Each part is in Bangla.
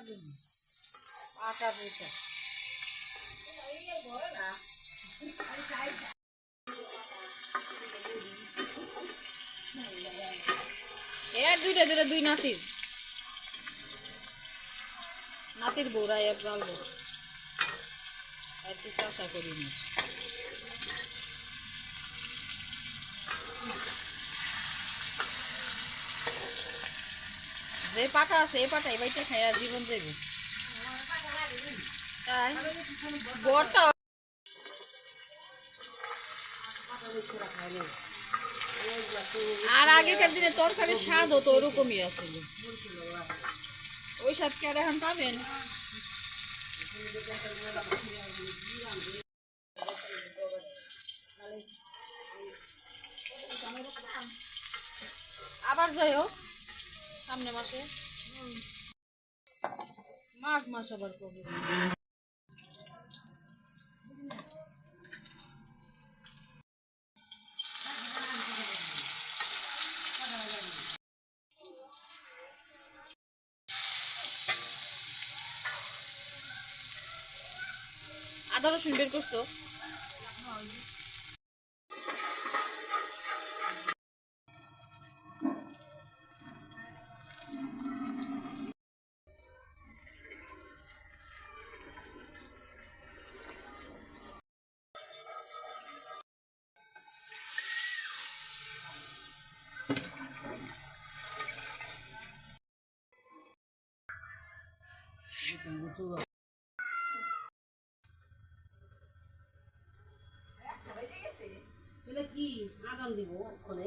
দিন আটা বুটা এর দুইটা দুইটা দুই নাতির। নাতির বউরা এক গালবো আর কিছু আশা করিনি যে পাটা আছে এই পাটা এই বাইটা খাইয়া জীবন যাবে তাই? বড়টা আর আগেকার দিনে তরকারির স্বাদ হতো ওরকমই আছিল। ওই স্বাদ কি আর এখন পাবেন? আবার যাই হোক, সামনে মাসে মাস মাস আবার কবে? আদা রসুন বের করছ? কি আদান দিব ওখানে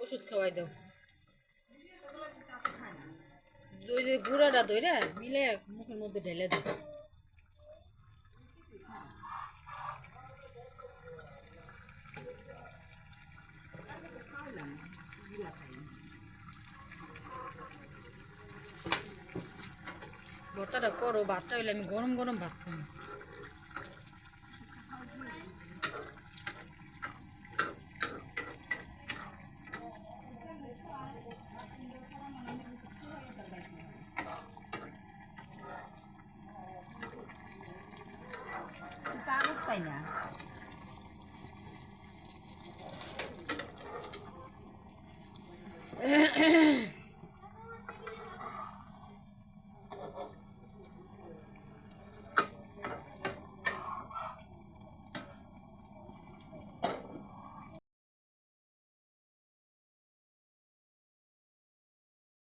ওষুধ খাওয়াই দাও। গুঁড়াটা ধরে মিলে মুখের মধ্যে ঢেলে দাও। ভর্তাটা করো ভাতটা হইলে আমি গরম গরম ভাত খাব। কাগজ না।